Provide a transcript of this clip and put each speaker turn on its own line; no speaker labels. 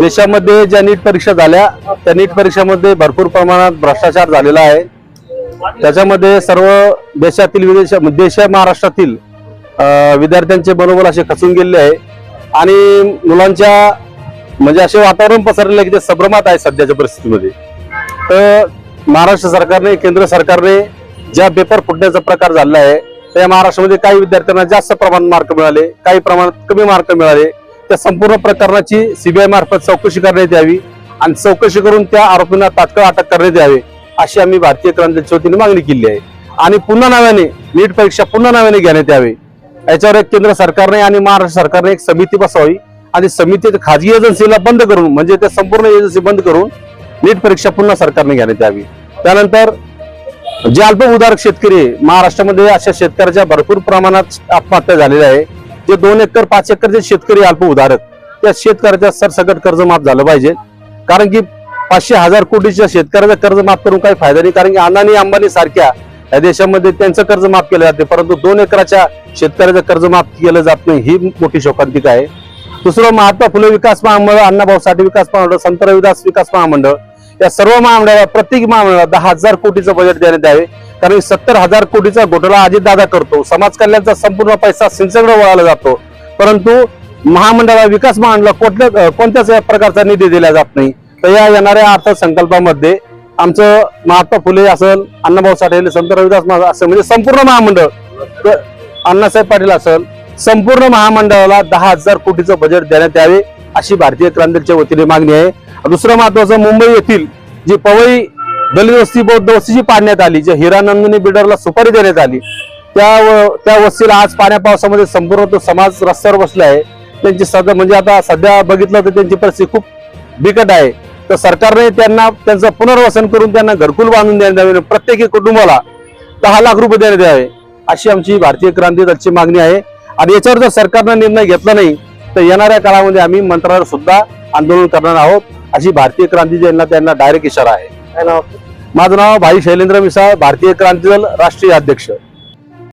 देशामध्ये ज्या नीट परीक्षा झाल्या त्या नीट परीक्षामध्ये भरपूर प्रमाणात भ्रष्टाचार झालेला आहे. त्याच्यामध्ये सर्व देशातील विदेश देश महाराष्ट्रातील विद्यार्थ्यांचे मनोबल असे खचून गेलेले आहे. आणि मुलांच्या म्हणजे असे वातावरण पसरलेलं की ते संभ्रमात आहे सध्याच्या परिस्थितीमध्ये. तर महाराष्ट्र सरकारने केंद्र सरकारने ज्या पेपर फुटण्याचा प्रकार झालेला आहे त्या महाराष्ट्रामध्ये काही विद्यार्थ्यांना जास्त प्रमाणात मार्क मिळाले काही प्रमाणात कमी मार्क मिळाले. त्या संपूर्ण प्रकरणाची सीबीआय मार्फत चौकशी करण्यात यावी आणि चौकशी करून त्या आरोपींना तात्काळ अटक करण्यात यावी अशी आम्ही भारतीय क्रांतीच्या वतीने मागणी केली आहे. आणि पुन्हा नव्याने नीट परीक्षा पुन्हा नव्याने घेण्यात यावी. याच्यावर एक केंद्र सरकारने आणि महाराष्ट्र सरकारने एक समिती बसवावी आणि समिती खाजगी एजन्सीला बंद करून म्हणजे त्या संपूर्ण एजन्सी बंद करून नीट परीक्षा पुन्हा सरकारने घेण्यात यावी. त्यानंतर जे अल्पभूधारक शेतकरी महाराष्ट्रामध्ये अशा शेतकऱ्याच्या भरपूर प्रमाणात आत्महत्या झालेल्या आहे. जे दोन एकर पाच एकरचे शेतकरी अल्पभूधारक त्या शेतकऱ्याच्या सरसकट कर्ज माफ झालं पाहिजे. कारण की पाचशे हजार कोटीच्या शेतकऱ्याचं कर्ज माफ करून काही फायदा नाही. कारण की अनानी अंबानी सारख्या या देशामध्ये त्यांचं कर्ज माफ केलं जाते परंतु दोन एकराच्या शेतकऱ्याचं कर्ज माफ केलं जात नाही ही मोठी शोकांतिका आहे. दुसरं महात्मा फुले विकास महामंडळ अण्णाभाऊ साठे विकास महामंडळ संत रविदास विकास महामंडळ या सर्व महामंडळाला प्रत्येक महामंडळाला दहा हजार कोटीचं बजेट देण्यात यावे. कारण सत्तर हजार कोटीचा घोटाळा अजितदादा करतो. समाज कल्याणचा संपूर्ण पैसा सिंचकडे वळाला जातो. परंतु महामंडळाला विकास महामंडळ कुठल्या कोणत्याच प्रकारचा निधी दिला जात नाही. तर या येणाऱ्या अर्थसंकल्पामध्ये आमचं महात्मा फुले असेल अण्णाभाऊ साठे संत रविदास महाराज असेल म्हणजे संपूर्ण महामंडळ अण्णासाहेब पाटील असेल संपूर्ण महामंडळाला दहा हजार कोटीचं बजेट देण्यात यावे अशी भारतीय क्रांतीच्या वतीने मागणी आहे. दुसरं महत्वाचं मुंबई येथील जी पवई दलित वस्ती बौद्ध वस्ती जी पाडण्यात आली जे हिरानंदिनी बिल्डरला सुपारी देण्यात आली त्या व- त्या वस्तीला आज पाण्या पावसामध्ये संपूर्ण तो समाज रस्त्यावर बसला आहे. त्यांची सध्या म्हणजे आता सध्या बघितलं तर त्यांची परिस्थिती खूप बिकट आहे. तर सरकारने त्यांना त्यांचं पुनर्वसन करून त्यांना घरकुल बांधून देण्यात यावे प्रत्येकी कुटुंबाला दहा लाख रुपये देण्यात यावे अशी आमची भारतीय क्रांती दलची मागणी आहे. आणि याच्यावर जर सरकारनं निर्णय घेतला नाही तर येणाऱ्या काळामध्ये आम्ही मंत्रालयावर सुद्धा आंदोलन करणार आहोत. अशी भारतीय क्रांती यांना त्यांना डायरेक्ट इशारा आहे. माझं नाव भाई शैलेंद्र मिसाळ भारतीय क्रांती दल राष्ट्रीय अध्यक्ष.